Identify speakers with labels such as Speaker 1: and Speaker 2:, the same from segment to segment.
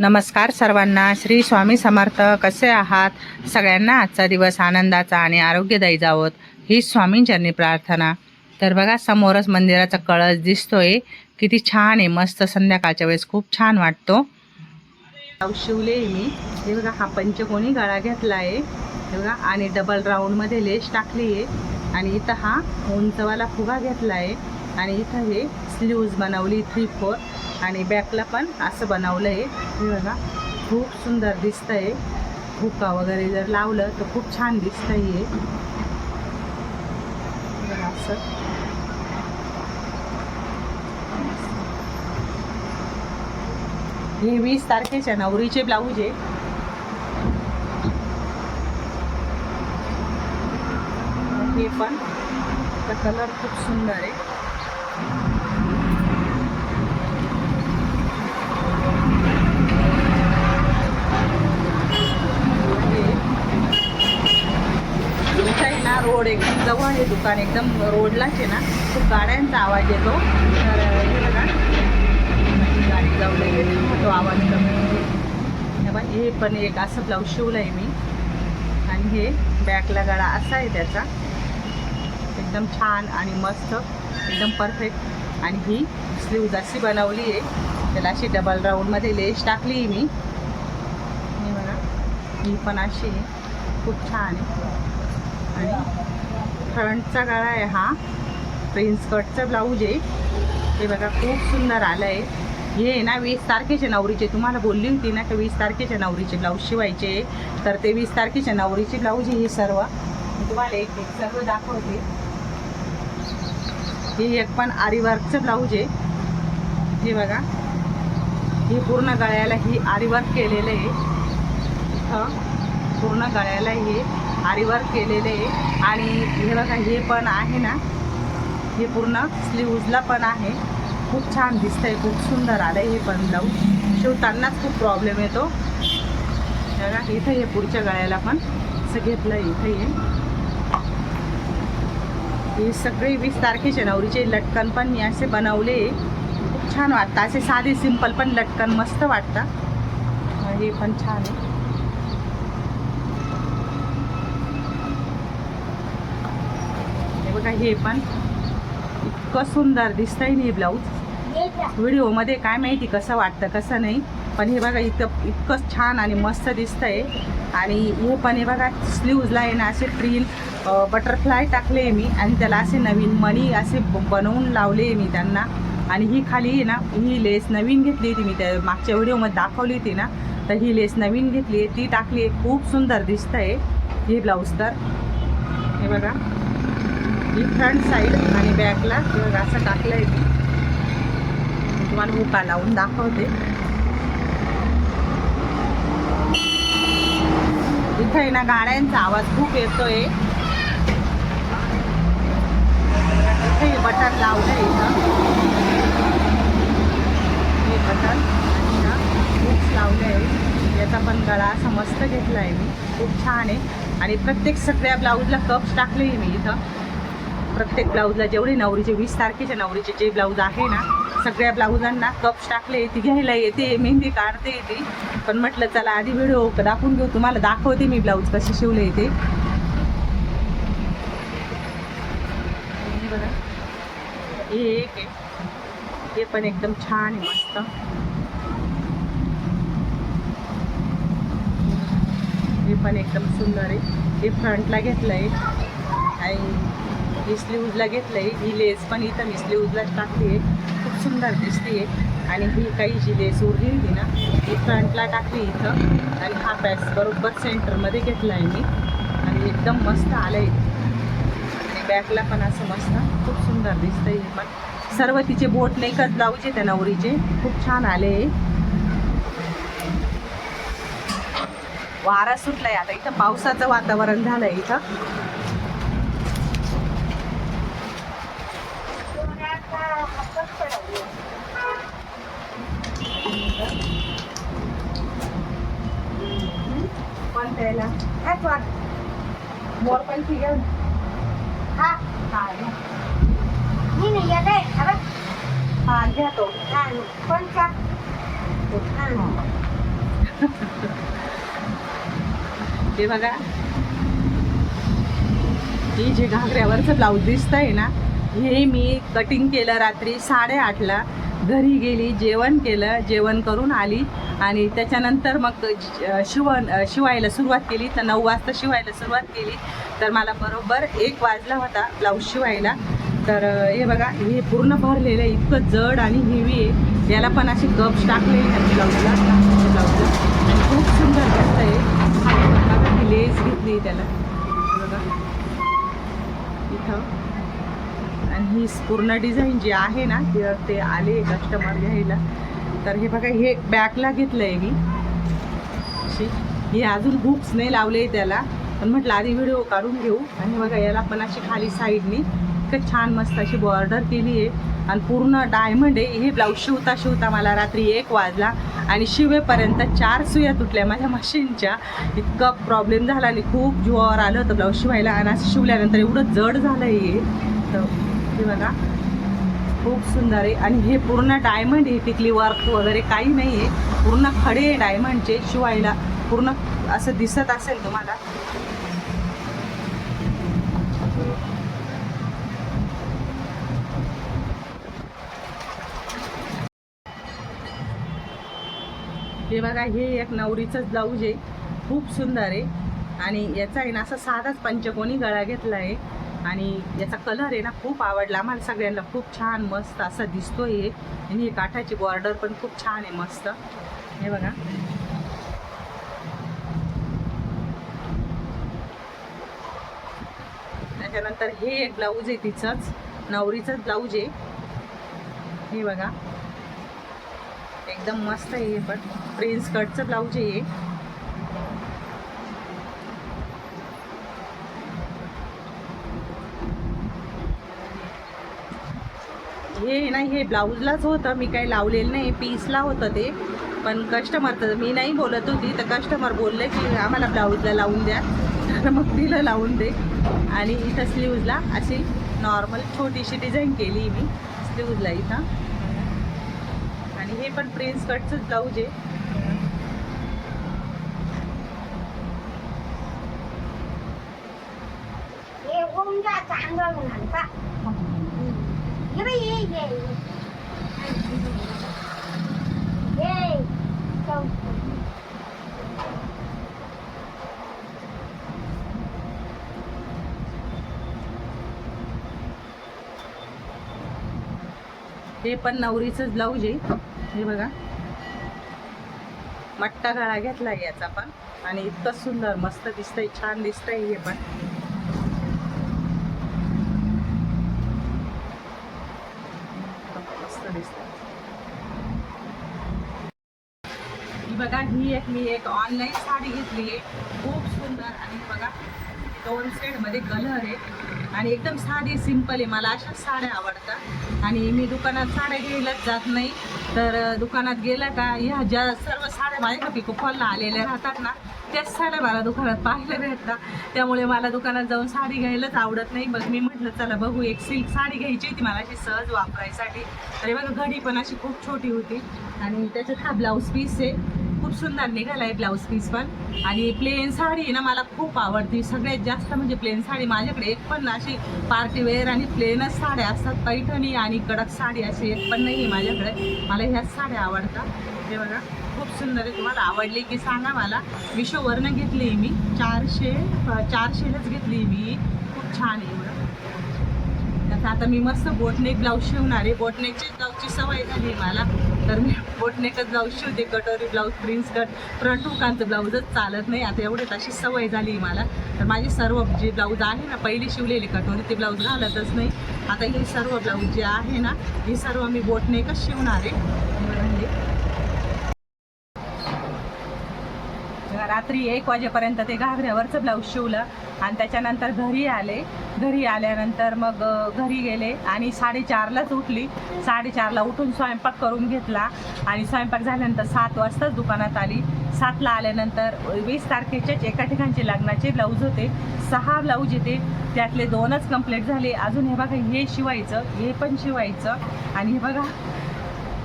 Speaker 1: नमस्कार सर्वांना. श्री स्वामी समर्थ कसे आहात? सगळ्यांना आजचा दिवस आनंदाचा आणि आरोग्यदायी जावोत ही स्वामींचरणी प्रार्थना. तर बघा समोरच मंदिराचा कळस दिसतोय. किती छान आहे. मस्त संध्याकाळच्या वेळेस खूप छान वाटतो. शिवले मी. हे बघा हा पंचकोणी गळा घेतला आहे हे बघा आणि डबल राऊंडमध्ये लेश टाकली आहे आणि इथं हा उंचवाला फुगा घेतला आहे आणि इथं हे स्लीव्ज बनवली थ्री फोर आणि बॅकला पण असं बनवलं आहे हे बघा खूप सुंदर दिसतं आहे हुका वगैरे जर लावलं तर खूप छान दिसतं हे. असं. हे वीस तारखेच्या नवरीचे ब्लाऊज आहे. हे पण कलर खूप सुंदर आहे. इथं आहे ना रोड एकदम जवळ आहे दुकान एकदम रोडलाच आहे ना. खूप गाड्यांचा आवाज येतो. तर हे बघा. म्हणजे गाडी तो आवाज कमी हे बघा, हे पण एक असं ब्लाऊज शिवलं आहे मी. आणि हे बॅकला गळा असा आहे त्याचा. एकदम छान आणि मस्त. एकदम परफेक्ट आणि ही स्लीव्ज अशी बनवली आहे. त्याला अशी डबल राऊंडमध्ये लेस टाकली मी. हे बघा. ही पण अशी आहे. खूप छान आहे. आणि फ्रंटचा गळा आहे हा. प्रिन्स कटचा ब्लाऊज आहे. हे बघा खूप सुंदर आलं आहे हे आहे ना वीस तारखेच्या नवरीचे. तुम्हाला बोलली होती ना की वीस तारखेच्या नवरीचे ब्लाऊज शिवायचे. तर ते वीस तारखेच्या नवरीचे ब्लाऊज आहे हे सर्व. तुम्हाला एक एक सर्व दाखवते. हे एक पण आरीवर्कचं ब्लाऊज आहे. हे बघा. हे पूर्ण गळ्याला ही आरीवर्क केलेलं आहे. इथं पूर्ण गळ्याला हे आरी केलेले आहे. आणि हे बघा हे पण आहे ना. हे पूर्ण स्लीव्जला पण आहे. खूप छान दिसतंय खूप सुंदर आलं हे पण ब्लाऊज शिवतानाच खूप प्रॉब्लेम येतो. बघा इथं हे पुढच्या गळ्याला पण असं घेतलं इथं हे. हे सगळे वीस तारखेचे नवरीचे लटकन पण मी असे बनवले खूप छान वाटतं. असे साधे सिंपल पण लटकन मस्त वाटतं. हे पण छान आहे. हे हे पण? इतकं सुंदर दिसतंय नाही ब्लाऊज व्हिडिओमध्ये काय माहिती कसं वाटतं कसं नाही. पण हे बघा इतकं इतकं छान आणि मस्त दिसतंय. आणि हे पण हे बघा स्लीवजला आहे ना असे प्रिल बटरफ्लाय टाकले आहे मी. आणि त्याला असे नवीन मणी असे बनवून लावले आहे मी त्यांना. आणि ही खाली आहे ना ही लेस नवीन घेतली होती मी त्या मागच्या व्हिडिओमध्ये दाखवली होती ना. तर ही लेस नवीन घेतली आहे. ती टाकली आहे. खूप सुंदर दिसतंय हे ब्लाऊज तर. हे बघा. ही फ्रंट साईड आणि बॅकला हे असं टाकलं आहे मी. तुम्हाला हुका लावून दाखवते. इथं आहे ना गाड्यांचा आवाज खूप येतोय. इथे बटन लावलं आहे इथं. हे बटन आणि ना लावले आहे याचा पण गळा असा मस्त घेतला आहे मी. खूप छान आहे. आणि प्रत्येक सगळ्या ब्लाऊजला कप्स टाकले आहे मी इथं. प्रत्येक ब्लाऊजला जेवढे नवरीचे वीस तारखेच्या नवरीचे जे ब्लाऊज आहे ना सगळ्या ब्लाऊजांना कप्स टाकले ती घ्यायला येते मेहंदी काढते येते पण म्हटलं चला आधी व्हिडिओ दाखवून घेऊ तुम्हाला दाखवते मी ब्लाऊज कसे शिवले ते. बघा. हे एक आहे. हे पण एकदम छान आहे मस्त. हे पण एकदम सुंदर आहे. हे फ्रंटला घेतलं आहे ही स्लीव्जला घेतलं आहे ही लेस पण इथं मी टाकली आहे खूप सुंदर दिसते आणि ही काही जी लेस उरली होती ना ही फ्रंटला टाकली इथं. आणि हा पॅच बरोबर सेंटरमध्ये घेतला आहे मी. आणि एकदम मस्त आलं आहे आणि बॅकला पण असं मस्त खूप सुंदर दिसतं हे पण. सर्व तिचे बोट नाही कच त्या नवरीचे. खूप छान आले वारा सुटलाय आता. इथं पावसाचं वातावरण झालंय इथं. त्याला ह्याच वाट मोर पण ठीक आहे.
Speaker 2: हा. मी नाही येत आहे अरे.
Speaker 1: हा घ्या तो.
Speaker 2: हा कोणचा
Speaker 1: हा. हे बघा. हे जे घागऱ्यावरचं ब्लाऊज दिसतंय ना हे मी कटिंग केलं रात्री साडेआठला. घरी गेली जेवण केलं जेवण करून आली आणि त्याच्यानंतर मग शिवण शिवायला सुरुवात केली. तर नऊ वाजता शिवायला सुरुवात केली. तर मला बरोबर एक वाजला होता ब्लाऊज शिवायला. तर हे बघा हे पूर्ण भरलेलं आहे. इतकं जड आणि हेवी आहे. याला पण असे कप्स टाकले ह्या ब्लाऊजला. ब्लाऊजला. आणि खूप सुंदर दिसत आहे लेस घेतली त्याला. बघा. इथं. ही पूर्ण डिझाईन जी आहे ना ती ते आले कस्टमर घ्यायला. तर हे बघा हे बॅकला घेतलं आहे मी. अशी हे अजून हुक्स नाही लावले त्याला. पण म्हटलं आधी व्हिडिओ काढून घेऊ. आणि बघा याला पण अशी खाली साईडनी इतकं छान मस्त अशी बॉर्डर केली आहे. आणि पूर्ण डायमंड आहे. हे ब्लाऊज शिवता शिवता मला रात्री एक वाजला. आणि शिवेपर्यंत चार सुया तुटल्या माझ्या मशीनच्या इतका प्रॉब्लेम झाला आणि खूप जीवावर आलं होतं ब्लाऊज शिवायला. आणि असं शिवल्यानंतर एवढं जड झालं हे. तर हे बघा. खूप सुंदर आहे. आणि हे पूर्ण डायमंड आहे टिकली वर्क वगैरे काही नाही आहे पूर्ण खडे आहे डायमंडचे शिवायला पूर्ण असं दिसत असेल तुम्हाला. हे बघा हे एक नवरीचंच ब्लाऊज आहे. खूप सुंदर आहे. आणि याचा आहे ना असा साधाच पंचकोनी गळा घेतला आहे आणि याचा कलर आहे ना खूप आवडला. आम्हाला सगळ्यांना खूप छान मस्त असा दिसतोय हे. आणि हे काठाची बॉर्डर पण खूप छान आहे मस्त. हे बघा. त्याच्यानंतर हे एक ब्लाऊज आहे तिचंच. नवरीचंच ब्लाऊज आहे. हे बघा. एकदम मस्त आहे हे पण. प्रिन्स कटचं ब्लाऊज आहे हे नाही हे ब्लाऊजलाच होतं. मी काही लावलेलं नाही पीसला होतं ते. पण कस्टमर तर मी नाही बोलत होती. तर कस्टमर बोलले की आम्हाला ब्लाऊजला लावून द्या. तर मग तिला लावून दे. आणि इथं स्लीवजला अशी नॉर्मल छोटीशी डिझाईन केली मी स्लीवजला इथं. आणि हे पण प्रिन्स कटचंच ब्लाऊज आहे.
Speaker 2: हे
Speaker 1: हे पण नवरीच ब्लाऊज आहे. हे बघा. मट्टा गळा घेतला याचा पण. आणि इतकं सुंदर मस्त दिसतंय छान दिसतंय हे पण. असं दिसतं बघा ही एक मी एक ऑनलाईन साडी घेतली आहे. खूप सुंदर आणि बघा दोन सेटमध्ये कलर आहे. आणि एकदम साधी सिंपल आहे. मला अशाच साड्या आवडतात. आणि मी दुकानात साड्या घ्यायलाच जात नाही. तर दुकानात गेलं का ह्या ज्या सर्व साड्या माझ्या पिको फॉलला आलेल्या राहतात ना त्याच साड्या मला दुकानात पाहायला भेटतात त्यामुळे मला दुकानात जाऊन साडी घ्यायलाच आवडत नाही. मग मी म्हटलं चला बघू एक सिल्क साडी घ्यायची होती मला अशी सहज वापरायसाठी. तरी बघा घडी पण अशी खूप छोटी होती. आणि त्याच्यात हा ब्लाऊज पीस आहे. खूप सुंदर निघाला आहे ब्लाऊज पीस पण. आणि प्लेन साडी आहे ना मला खूप आवडते. सगळ्यात जास्त म्हणजे प्लेन साडी माझ्याकडे एक पण अशी पार्टी वेअर आणि प्लेनच साड्या असतात. पैठणी आणि कडक साडी अशी एक पण नाही आहे माझ्याकडे. मला ह्याच साड्या आवडतात. हे बघा. खूप सुंदर आहे. तुम्हाला आवडली की सांगा मला. मिशोवरनं घेतली मी. चारशे चारशेलाच घेतली मी. खूप छान आहे एवढं. आता आता मी मस्त बोटनेक ब्लाऊज शिवणार आहे. बोटनेकची ब्लाऊजची सवय झाली मला. तर मी बोटनेकच ब्लाऊज शिवते. कटोरी ब्लाऊज प्रिन्स कट फ्रंट हुकांचं ब्लाऊजच चालत नाही. आता एवढे तशी सवय झाली मला. तर माझी सर्व जे ब्लाऊज आहे ना पहिली शिवलेली कटोरी ते ब्लाऊज घालतच नाही. आता हे सर्व ब्लाऊज जे आहे ना हे सर्व मी बोटनेकच शिवणार आहे म्हणजे रात्री एक वाजेपर्यंत ते घागऱ्यावरचं ब्लाऊज शिवलं आणि त्याच्यानंतर घरी आले. घरी आल्यानंतर मग घरी गेले आणि साडेचारलाच उठली. साडेचारला उठून स्वयंपाक करून घेतला आणि स्वयंपाक झाल्यानंतर सात वाजताच दुकानात आली. सातला आल्यानंतर वीस तारखेच्याच एका ठिकाणचे लग्नाचे ब्लाऊज होते. सहा ब्लाऊज येते. त्यातले दोनच कंप्लीट झाले. अजून हे बघा हे शिवायचं हे पण शिवायचं आणि हे बघा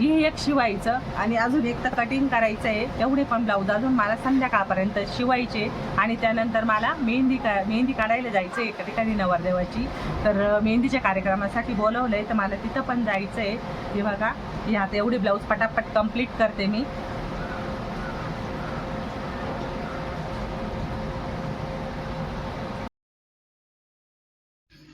Speaker 1: हे एक शिवायचं आणि अजून एक तर कटिंग करायचं आहे एवढे पण ब्लाऊज अजून मला संध्याकाळपर्यंत शिवायचे. आणि त्यानंतर मला मेहंदी का मेहंदी काढायला जायचं आहे एका ठिकाणी नवरदेवाची. तर मेहंदीच्या कार्यक्रमासाठी बोलवलं आहे तर मला तिथं पण जायचं आहे हे बघा हे आता एवढे ब्लाऊज पटापट कंप्लीट करते मी.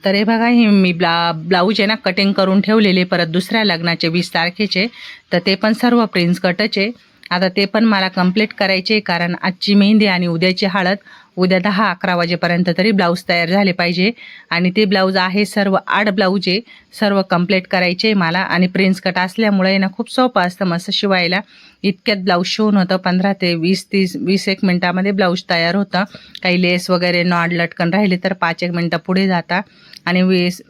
Speaker 1: तर हे बघा हे मी ब्ला ब्लाऊज आहे ना कटिंग करून ठेवलेले परत दुसऱ्या लग्नाचे वीस तारखेचे. तर ते पण सर्व प्रिन्स कटचे आता ते पण मला कंप्लीट करायचे कारण आजची मेहंदी आणि उद्याची हळद उद्या दहा अकरा वाजेपर्यंत तरी ब्लाऊज तयार झाले पाहिजे. आणि ते ब्लाऊज आहे सर्व आठ ब्लाऊज आहे. सर्व कंप्लीट करायचे मला. आणि प्रिन्स कट असल्यामुळे ना खूप सोपं असतं मस्त शिवायला. इतक्यात ब्लाऊज शिवून होतं पंधरा ते वीस तीस वीस एक मिनटामध्ये ब्लाऊज तयार होतं. काही लेस वगैरे नॉड लटकन राहिले तर पाच एक मिनटं पुढे जाता. आणि वीस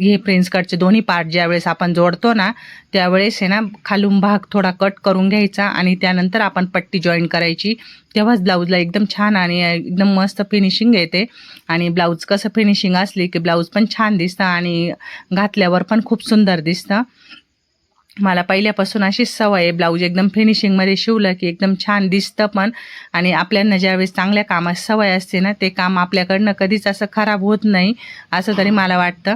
Speaker 1: हे प्रिन्स कटचे दोन्ही पार्ट ज्यावेळेस आपण जोडतो ना त्यावेळेस आहे ना खालून भाग थोडा कट करून घ्यायचा आणि त्यानंतर आपण पट्टी जॉईन करायची. तेव्हाच ब्लाऊजला एकदम छान आणि एकदम मस्त फिनिशिंग येते. आणि ब्लाऊज कसं फिनिशिंग असली की ब्लाऊज पण छान दिसतं आणि घातल्यावर पण खूप सुंदर दिसतं. मला पहिल्यापासून अशीच सवय आहे ब्लाऊज एकदम फिनिशिंगमध्ये शिवलं की एकदम छान दिसतं पण. आणि आपल्याला ज्यावेळेस चांगल्या कामात सवय असते ना ते काम आपल्याकडनं कधीच असं खराब होत नाही असं तरी मला वाटतं.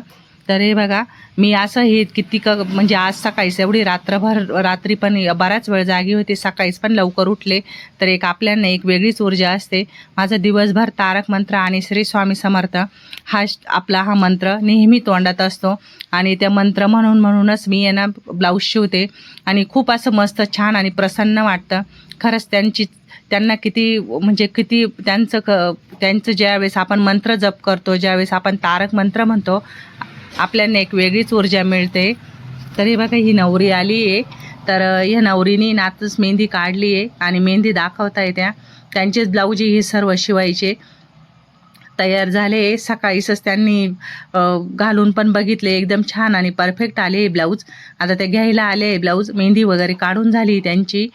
Speaker 1: तर हे बघा मी असं हे किती क म्हणजे आज सकाळीच एवढी रात्रभर रात्री पण बराच वेळ जागी होते सकाळीच पण लवकर उठले. तर एक आपल्याला एक वेगळीच ऊर्जा असते. माझा दिवसभर तारक मंत्र आणि श्री स्वामी समर्थ हा श- आपला हा मंत्र नेहमी तोंडात असतो. आणि त्या मंत्र म्हणून म्हणूनच मी यांना ब्लाऊज शिवते. आणि खूप असं मस्त छान आणि प्रसन्न वाटतं. खरंच त्यांची त्यांना किती म्हणजे किती त्यांचं क त्यांचं ज्यावेळेस आपण मंत्र जप करतो ज्यावेळेस आपण तारक मंत्र म्हणतो आपल्याला एक वेगळीच ऊर्जा मिळते. तर हे बघा ही नवरी आली आहे तर ह्या नवरीने नातच मेहंदी काढली आहे आणि मेहंदी दाखवता त्या. त्यांचेच ब्लाऊज हे सर्व शिवायचे. तयार झाले. सकाळीच त्यांनी घालून पण बघितले. एकदम छान आणि परफेक्ट आले ब्लाऊज. आता ते घ्यायला आले ब्लाऊज. मेहंदी वगैरे काढून झाली त्यांची.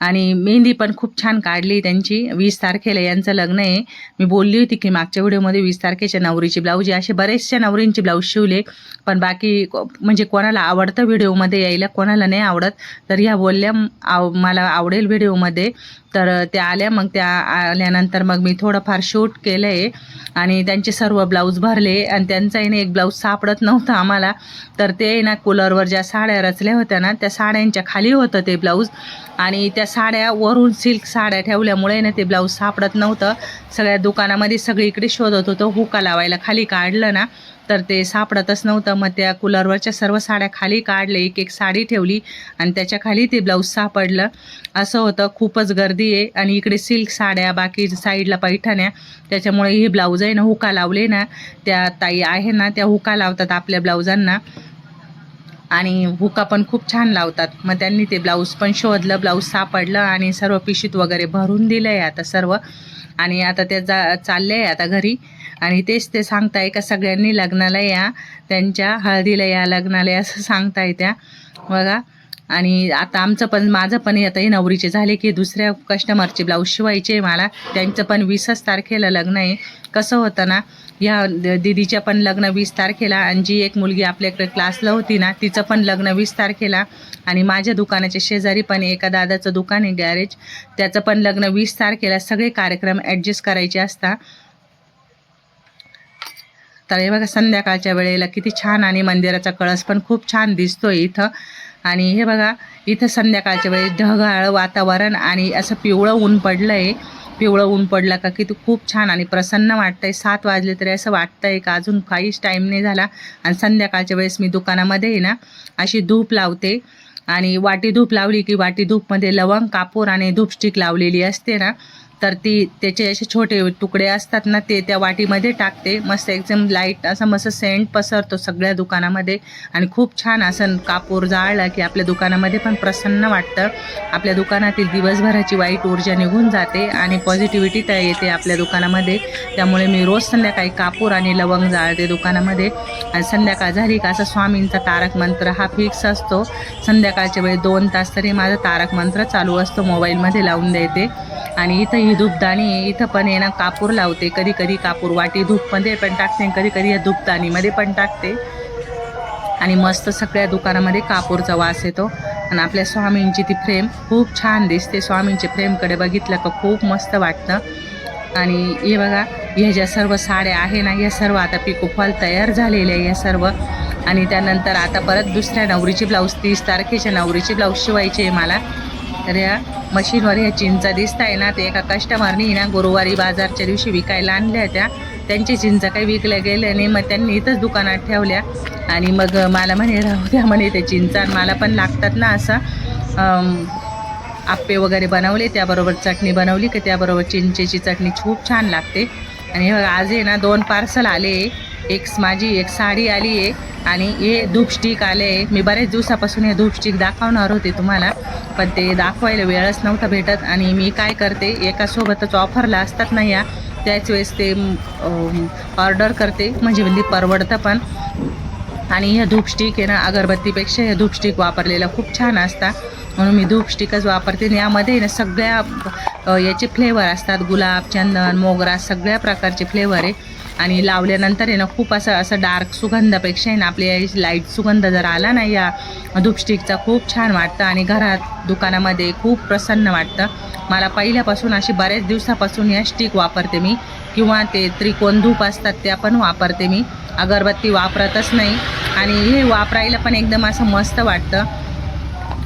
Speaker 1: आणि मेहंदी पण खूप छान काढली त्यांची. वीस तारखेला यांचं लग्न आहे. मी बोलली होती की मागच्या व्हिडिओमध्ये वीस तारखेच्या नवरीची ब्लाऊज असे बरेचशा नवरींचे ब्लाऊज शिवले. पण बाकी म्हणजे कोणाला आवडतं व्हिडिओमध्ये यायला कोणाला नाही आवडत. तर ह्या बोलल्या आव मला आवडेल व्हिडिओमध्ये. तर त्या आल्या. मग त्या आल्यानंतर मग मी थोडंफार शूट केलं आहे आणि त्यांचे सर्व ब्लाऊज भरले. आणि त्यांचाही ना एक ब्लाऊज सापडत नव्हता आम्हाला. तर ते ना कूलरवर ज्या साड्या रचल्या होत्या ना त्या साड्यांच्या खाली होतं ते ब्लाऊज. आणि त्या त्या साड्या वरून सिल्क साड्या ठेवल्यामुळे ना ते ब्लाऊज सापडत नव्हतं. सगळ्या दुकानामध्ये सगळीकडे शोधत होतो हुका लावायला खाली काढलं ना तर ते सापडतच नव्हतं. मग त्या कूलरवरच्या सर्व साड्या खाली काढले एक एक साडी ठेवली आणि त्याच्याखाली ते ब्लाऊज सापडलं. असं होतं खूपच गर्दी आहे. आणि इकडे सिल्क साड्या बाकी साईडला पैठण्या त्याच्यामुळे हे ब्लाऊज आहे ना हुका लावले ना त्या ताई आहे ना त्या हुका लावतात आपल्या ब्लाऊजांना आणि हुका पण खूप छान लावतात. मग त्यांनी ते ब्लाऊज पण शोधलं ब्लाऊज सापडलं आणि सर्व पिशीत वगैरे भरून दिलं आहे आता सर्व. आणि आता ते जा चालले आहे आता घरी. आणि तेच ते सांगताय का सगळ्यांनी लग्नाला या त्यांच्या हळदीला या लग्नाला या असं सांगताय त्या. बघा. आणि आता आमचं पण माझं पण आता हे नवरीचे झाले की दुसऱ्या कस्टमरचे ब्लाऊज शिवायचे मला. त्यांचं पण वीसच तारखेला लग्न आहे. कसं होतं ना या द- दीदीच्या पण लग्न वीस तारखेला. आणि जी एक मुलगी आपल्याकडे क्लासला होती ना तिचं पण लग्न वीस तारखेला. आणि माझ्या दुकानाच्या शेजारी पण एका दादाचं दुकान आहे गॅरेज त्याचं पण लग्न वीस तारखेला. सगळे कार्यक्रम ॲडजस्ट करायचे असतात. तर हे बघा संध्याकाळच्या वेळेला किती छान आणि मंदिराचा कळस पण खूप छान दिसतोय इथं. आणि हे बघा इथं संध्याकाळच्या वेळेस ढगाळ वातावरण आणि असं पिवळं ऊन पडलं आहे पिवळं ऊन पडलं का की तू खूप छान आणि प्रसन्न वाटतंय. सात वाजले तरी असं वाटतंय का? अजून काहीच टाईम नाही झाला. आणि संध्याकाळच्या वेळेस मी दुकानामध्ये आहे ना अशी धूप लावते. आणि वाटी धूप लावली की वाटी धूपमध्ये लवंग कापूर आणि धूपस्टिक लावलेली असते ना तर ती त्याचे असे छोटे तुकडे असतात ना ते त्या वाटीमध्ये टाकते. मस्त एकदम लाइट असं मस्त सेंट पसरतो सगळ्या दुकानामध्ये. आणि खूप छान असं कापूर जाळला की आपल्या दुकानामध्ये पण प्रसन्न वाटतं. आपल्या दुकानातील दिवसभराची वाईट ऊर्जा निघून जाते आणि पॉझिटिव्हिटी त्या येते आपल्या दुकानामध्ये. त्यामुळे मी रोज संध्याकाळी कापूर आणि लवंग जाळते दुकानामध्ये. आणि संध्याकाळ झाली का असं स्वामींचा तारक मंत्र हा फिक्स असतो. संध्याकाळच्या वेळी दोन तास तरी माझा तारक मंत्र चालू असतो. मोबाईलमध्ये लावून देते. आणि इथं ही धूपदाणी आहे. इथं पण आहे ना कापूर लावते. कधी कधी कापूर वाटी धूपमध्ये पण टाकते. कधी कधी या धूपदाणीमध्ये पण टाकते. आणि मस्त सगळ्या दुकानामध्ये कापूरचा वास येतो. आणि आपल्या स्वामींची ती फ्रेम खूप छान दिसते. स्वामींची फ्रेमकडे बघितलं का खूप मस्त वाटतं. आणि हे बघा ह्या ज्या सर्व साड्या आहे ना या सर्व आता पिकोफॉल तयार झालेल्या आहे या सर्व. आणि त्यानंतर आता परत दुसऱ्या नवरीची ब्लाऊज तीस तारखेच्या नवरीची ब्लाऊज शिवायची आहे मला. तर या मशीनवर ह्या चिंचा दिसत आहे ना ते एका कस्टमरनी ना गुरुवारी बाजारच्या दिवशी विकायला आणल्या होत्या. त्यांची चिंचा काही विकल्या गेल्या नाही मग त्यांनी इथंच दुकानात ठेवल्या. आणि मग मला म्हणे राहू द्या म्हणे ते चिंचा आणि मला पण लागतात ना असं. आप्पे वगैरे बनवले त्याबरोबर चटणी बनवली की त्याबरोबर चिंचेची चटणी खूप छान लागते. आणि हे आज आहे ना दोन पार्सल आले. एक माझी एक साडी आली आहे आणि हे धूपस्टिक आले आहे. मी बरेच दिवसापासून हे धूपस्टिक दाखवणार होते तुम्हाला पण ते दाखवायला वेळच नव्हता भेटत आणि मी काय करते एकासोबतच ऑफरला असतात ना या त्याच वेळेस ते ऑर्डर करते म्हणजे म्हणजे परवडतं पण. आणि ह्या धूपस्टिक आहे ना अगरबत्तीपेक्षा हे धूपस्टिक वापरलेलं खूप छान असतात म्हणून मी धूपस्टिकच वापरते. आणि यामध्ये ना सगळ्या याचे फ्लेवर असतात. गुलाब चंदन मोगरा सगळ्या प्रकारचे फ्लेवर आहे. आणि लावल्यानंतर आहे ना खूप असं असं डार्क सुगंधापेक्षा आहे ना आपल्या लाइट सुगंध जर आला ना या धूपस्टिकचा खूप छान वाटतं. आणि घरात दुकानामध्ये खूप प्रसन्न वाटतं. मला पहिल्यापासून अशी बऱ्याच दिवसापासून या स्टिक वापरते मी. किंवा ते त्रिकोण धूप असतात त्या पण वापरते मी. अगरबत्ती वापरतच नाही. आणि हे वापरायला पण एकदम असं मस्त वाटतं.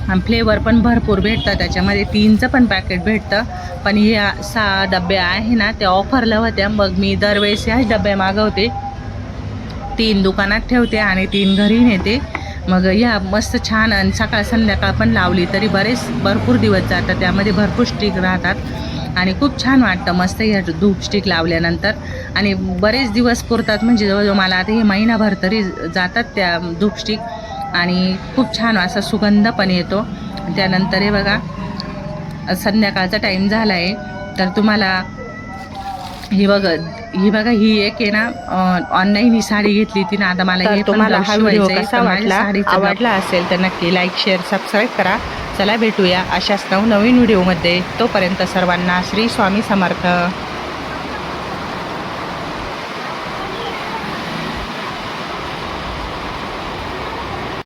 Speaker 1: आणि फ्लेवर पण भरपूर भेटतं. त्याच्यामध्ये तीनचं पण पॅकेट भेटतं. पण ह्या सहा डबे आहे ना त्या ऑफरला होत्या. मग मी दरवेळेस ह्याच डबे मागवते. तीन दुकानात ठेवते आणि तीन घरी नेते. मग ह्या मस्त छान आणि सकाळ संध्याकाळ पण लावली तरी बरेच भरपूर दिवस जातात. त्यामध्ये भरपूर स्टिक राहतात. आणि खूप छान वाटतं मस्त ह्या धूप स्टिक लावल्यानंतर. आणि बरेच दिवस पुरतात. म्हणजे जवळजवळ मला आता हे महिनाभर तरी जातात त्या धूप स्टिक आणि खूप छान असा सुगंध पण येतो. त्यानंतर हे बघा संध्याकाळचा टाईम झाला आहे तर तुम्हाला ही बघ ही बघा ही एक आहे ना ऑनलाईन ही साडी घेतली ती ना आता मला तुम्हाला हा व्हिडिओ कसा वाटला? आवडला असेल तर नक्की लाईक शेअर सबस्क्राईब करा. चला भेटूया अशाच नवनवीन व्हिडिओमध्ये तोपर्यंत सर्वांना श्री स्वामी समर्थ.